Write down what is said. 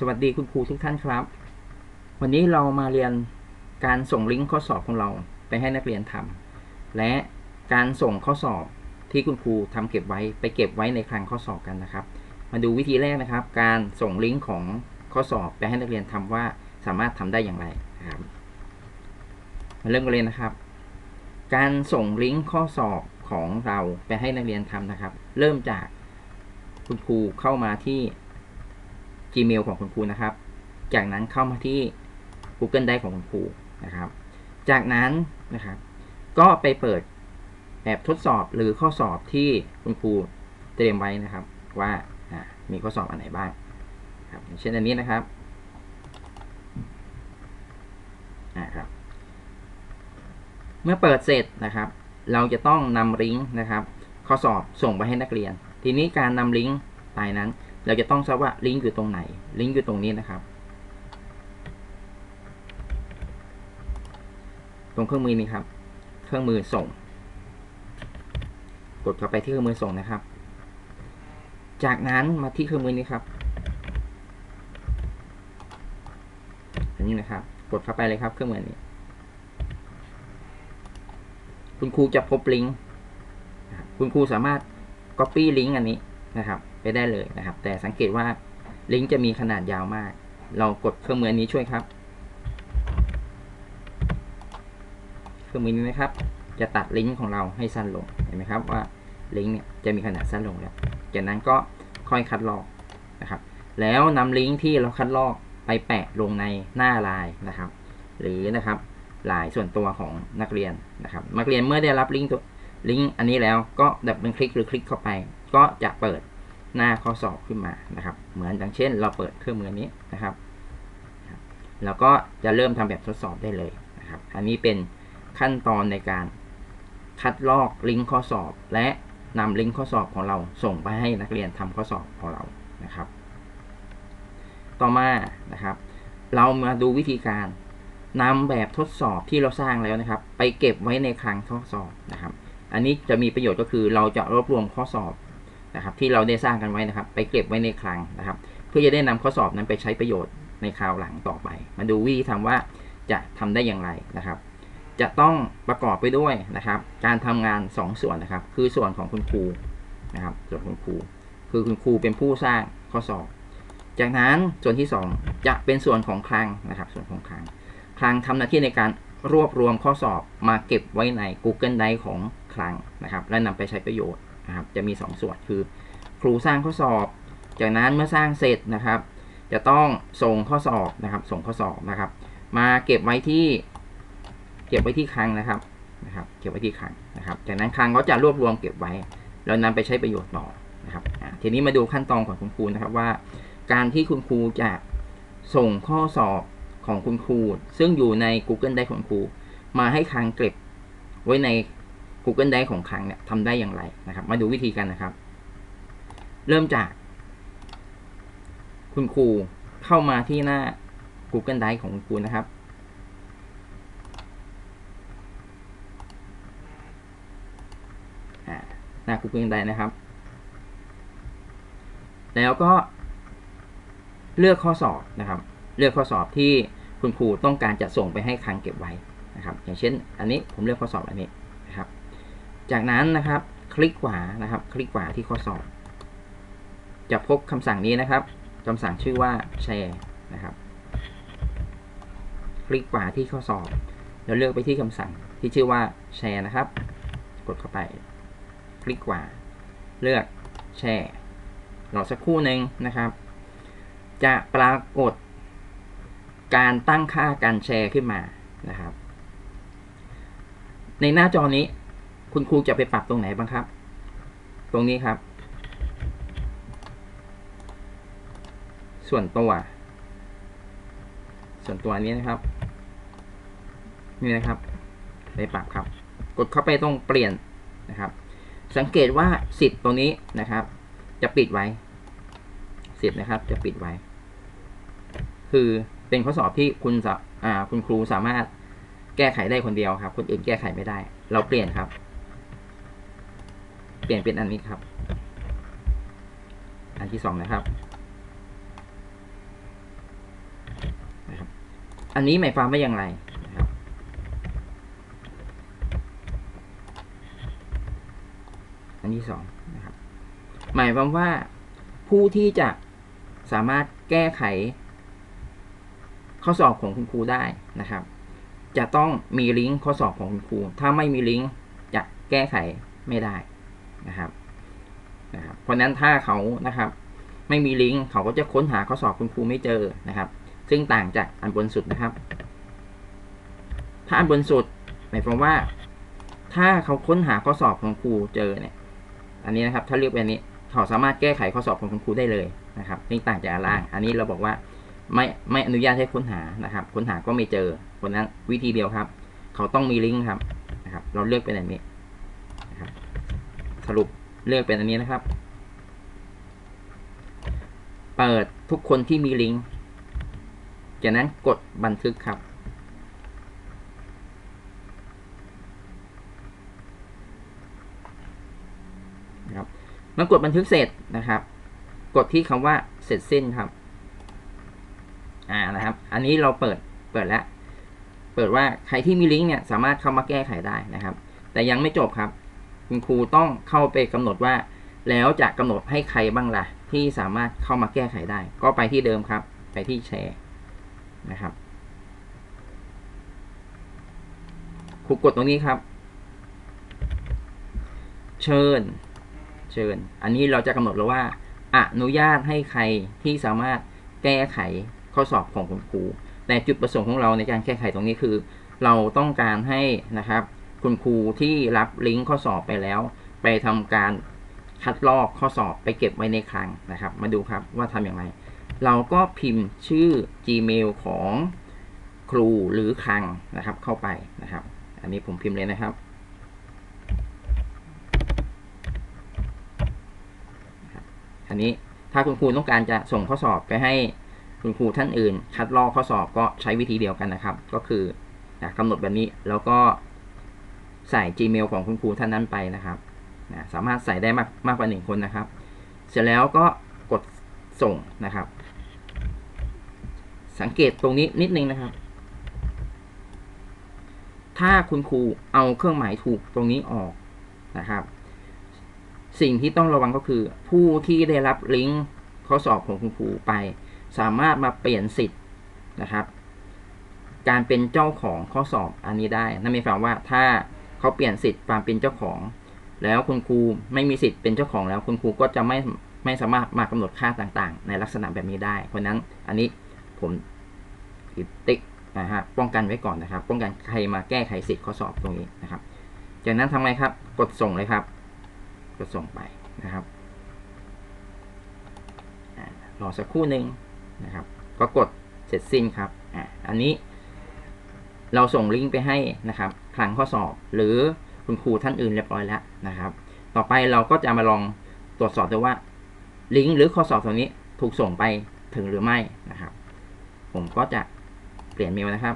สวัสดีคุณครูทุกท่านครับ วันนี้เรามาเรียนการส่งลิงก์ข้อสอบของเราไปให้นักเรียนทำและการส่งข้อสอบที่คุณครูทำเก็บไว้ไปเก็บไว้ในคลังข้อสอบกันนะครับ มาดูวิธีแรกนะครับ การส่งลิงก์ของข้อสอบไปให้นักเรียนทำว่าสามารถทำได้อย่างไรครับมาเริ่มกันเลยนะครับ การส่งลิงก์ข้อสอบของเราไปให้นักเรียนทำนะครับ เริ่มจากคุณครูเข้ามาที่ Gmail ของคุณครูนะครับ จากนั้นเข้ามาที่ Google Drive ของคุณครูนะครับ จากนั้นนะครับก็ไปเปิดแบบทดสอบหรือข้อสอบที่คุณครูเตรียมไว้นะครับ ว่ามีข้อสอบอันไหนบ้างครับเช่นอันนี้นะครับอ่าครับเมื่อเปิดเสร็จนะครับ เราจะต้องนำลิงก์นะครับ ข้อสอบส่งไปให้นักเรียน ทีนี้การนำลิงก์ไปนั้น เราจะต้องทราบว่าลิงก์อยู่ตรงไหน ลิงก์อยู่ตรงนี้นะครับ ตรงเครื่องมือนี้ครับ เครื่องมือส่ง กดเข้าไปที่เครื่องมือส่งนะครับ จากนั้นมาที่เครื่องมือนี้ครับอันนี้นะครับ กดเข้าไปเลยครับ เครื่องมือนี้ คุณครูจะพบลิงก์ คุณครูสามารถ Copy ลิงก์อันนี้นะครับ ไปได้เลยนะครับ แต่สังเกตว่าลิงก์จะมีขนาดยาวมาก เรากดเครื่องมือนี้ช่วยครับ เครื่องมือนี้นะครับ จะตัดลิงก์ของเราให้สั้นลงเห็นไหมครับว่าลิงก์เนี่ยจะมีขนาดสั้นลงแล้ว จากนั้นก็ค่อยคัดลอกนะครับ แล้วนำลิงก์ที่เราคัดลอกไปแปะลงในหน้าลน์นะครับ หรือนะครับลน์ส่วนตัวของนักเรียนนะครับ นักเรียนเมื่อได้รับลิงก์ตัวลิงก์อันนี้แล้วก็ดับเบิลคลิกหรือคลิกเข้าไป ก็จะเปิด หน้าข้อสอบขึ้นมานะครับ เหมือนอย่างเช่น เราเปิดเครื่องมือนี้นะครับแล้วก็จะเริ่มทำแบบทดสอบได้เลยนะครับ อันนี้เป็นขั้นตอนในการคัดลอกลิงก์ข้อสอบ และนำลิงก์ข้อสอบของเราส่งไปให้นักเรียนทำข้อสอบของเรานะครับ ต่อมานะครับ เรามาดูวิธีการนำแบบทดสอบที่เราสร้างแล้วนะครับ ไปเก็บไว้ในคลังข้อสอบนะครับ อันนี้จะมีประโยชน์ก็คือเราจะรวบรวมข้อสอบ นะครับ ที่เราได้สร้างกันไว้นะครับ ไปเก็บไว้ในคลังนะครับ เพื่อจะได้นำข้อสอบนั้นไปใช้ประโยชน์ในคราวหลังต่อไป มาดูวิธีทำว่าจะทำได้อย่างไรนะครับ จะต้องประกอบไปด้วยนะครับ การทำงาน 2 ส่วนนะครับ คือส่วนของคุณครูนะครับ ส่วนคุณครู คือคุณครูเป็นผู้สร้างข้อสอบ จากนั้นส่วนที่ 2 จะเป็นส่วนของคลังนะครับ ส่วนของคลัง คลังทำหน้าที่ในการรวบรวมข้อสอบมาเก็บไว้ใน Google Drive ของคลังนะครับ และนำไปใช้ประโยชน์ นะครับ จะมี 2 ส่วนคือ ครูสร้างข้อสอบ จากนั้นเมื่อสร้างเสร็จนะครับ จะต้องส่งข้อสอบนะครับ ส่งข้อสอบนะครับ มาเก็บไว้ที่ เก็บไว้ที่คลังนะครับนะครับ เก็บไว้ที่คลังนะครับ จากนั้นคลังก็จะรวบรวมเก็บไว้ แล้วนำไปใช้ประโยชน์ต่อนะครับทีนี้มาดูขั้นตอนของคุณครูนะครับว่า การที่คุณครูจะส่งข้อสอบของคุณครู ซึ่งอยู่ใน Google Drive ของครู มาให้คลังเก็บไว้ใน Google Drive ของคลังเนี่ยทำได้อย่างไรนะครับ มาดูวิธีกันนะครับ เริ่มจาก คุณครูเข้ามาที่หน้า Google Drive ของคุณนะครับหน้า Google Drive นะครับ แล้วก็เลือกข้อสอบนะครับ เลือกข้อสอบที่คุณครูต้องการจะส่งไปให้คลังเก็บไว้นะครับ อย่างเช่น อันนี้ผมเลือกข้อสอบอันนี้ จากนั้นนะครับ คลิกขวานะครับ คลิกขวาที่ข้อสอบ จะพบคำสั่งนี้นะครับคำสั่งชื่อว่าแชร์นะครับ คลิกขวาที่ข้อสอบ แล้วเลือกไปที่คำสั่งที่ชื่อว่าแชร์นะครับ กดเข้าไป คลิกขวา เลือกแชร์รอสักครู่หนึ่งนะครับ จะปรากฏการตั้งค่าการแชร์ขึ้นมานะครับ ในหน้าจอนี้ คุณครูจะไปปรับตรงไหนบ้างครับ ตรงนี้ครับ ส่วนตัว ส่วนตัวนี้นะครับ นี่นะครับ ไปปรับครับ กดเข้าไปตรงเปลี่ยนนะครับ สังเกตว่าสิทธิ์ตรงนี้นะครับ จะปิดไว้ สิทธิ์นะครับ จะปิดไว้ คือเป็นข้อสอบที่คุณสอ่าคุณครูสามารถแก้ไขได้คนเดียวครับ คนอื่นแก้ไขไม่ได้ เราเปลี่ยนครับ เปลี่ยนเป็นอันนี้ครับ อันที่สองนะครับ อันนี้หมายความว่าอย่างไรนะครับอันที่สองนะครับ หมายความว่าผู้ที่จะสามารถแก้ไข ข้อสอบของคุณครูได้นะครับ จะต้องมีลิงก์ข้อสอบของคุณครู ถ้าไม่มีลิงก์จะแก้ไขไม่ได้ นะครับนะครับเพราะนั้นถ้าเขานะครับ ไม่มีลิงก์เขาก็จะค้นหาข้อสอบคุณครูไม่เจอนะครับ ซึ่งต่างจากอันบนสุดนะครับ ถ้าอันบนสุดหมายความว่า ถ้าเขาค้นหาข้อสอบของครูเจอเนี่ย อันนี้นะครับ ถ้าเลือกแบบนี้เขาสามารถแก้ไขข้อสอบของคุณครูได้เลยนะครับนี่งต่างจากอันล่าง อันนี้เราบอกว่าไม่ไม่อนุญาตให้ค้นหานะครับ ค้นหาก็ไม่เจอเพราะนั้นวิธีเดียวครับ เขาต้องมีลิงก์ครับนะครับ เราเลือกเป็นแบบนี้ สรุปเลือกเป็นอันนี้นะครับ เปิดทุกคนที่มีลิงก์ จากนั้นกดบันทึกครับ นะครับเมื่อกดบันทึกเสร็จนะครับ กดที่คำว่าเสร็จสิ้นครับ อ่านะครับ อันนี้เราเปิดเปิดแล้ว เปิดว่าใครที่มีลิงก์เนี่ยสามารถเข้ามาแก้ไขได้นะครับ แต่ยังไม่จบครับ คุณครูต้องเข้าไปกำหนดว่า แล้วจะกำหนดให้ใครบ้างล่ะ ที่สามารถเข้ามาแก้ไขได้ ก็ไปที่เดิมครับ ไปที่แชร์นะครับครูกดตรงนี้ครับ เชิญ เชิญ อันนี้เราจะกำหนดแล้วว่า อนุญาตให้ใครที่สามารถแก้ไขข้อสอบของคุณครูแต่จุดประสงค์ของเราในการแก้ไขตรงนี้คือ เราต้องการให้นะครับ คุณครูที่รับลิงก์ข้อสอบไปแล้ว ไปทำการคัดลอกข้อสอบไปเก็บไว้ในคลังนะครับ มาดูครับว่าทำอย่างไร เราก็พิมพ์ชื่อ Gmail ของครูหรือคลังนะครับ เข้าไปนะครับ อันนี้ผมพิมพ์เลยนะครับอันนี้ถ้าคุณครูต้องการจะส่งข้อสอบไปให้คุณครูท่านอื่น คัดลอกข้อสอบก็ใช้วิธีเดียวกันนะครับ ก็คือนะกำหนดแบบนี้แล้วก็ ใส่ Gmail ของคุณครูท่านนั้นไปนะครับนะสามารถใส่ได้มากมากกว่าหนึ่งคนนะครับ เสร็จแล้วก็กดส่งนะครับ สังเกตตรงนี้นิดนึงนะครับ ถ้าคุณครูเอาเครื่องหมายถูกตรงนี้ออกนะครับ สิ่งที่ต้องระวังก็คือ ผู้ที่ได้รับลิงก์ข้อสอบของคุณครูไป สามารถมาเปลี่ยนสิทธิ์นะครับ การเป็นเจ้าของข้อสอบอันนี้ได้ นั่นหมายความว่าถ้า เขาเปลี่ยนสิทธิ์ความเป็นเจ้าของ แล้วคุณครูไม่มีสิทธิ์เป็นเจ้าของแล้ว คุณครูก็จะไม่ไม่สามารถมากำหนดค่าต่างๆ ในลักษณะแบบนี้ได้ เพราะนั้นอันนี้ผมติ๊กนะฮะป้องกันไว้ก่อนนะครับ ป้องกันใครมาแก้ไขสิทธิ์ข้อสอบตรงนี้นะครับ จากนั้นทำไงครับ กดส่งเลยครับก็ส่งไปนะครับรอสักครู่หนึ่งนะครับ ก็กดเสร็จสิ้นครับอ่าอันนี้ เราส่งลิงก์ไปให้นะครับคลังข้อสอบหรือคุณครูท่านอื่นเรียบร้อยแล้วนะครับ ต่อไปเราก็จะมาลองตรวจสอบดูว่า ลิงก์หรือข้อสอบตัวนี้ถูกส่งไปถึงหรือไม่นะครับ ผมก็จะเปลี่ยนเมลนะครับ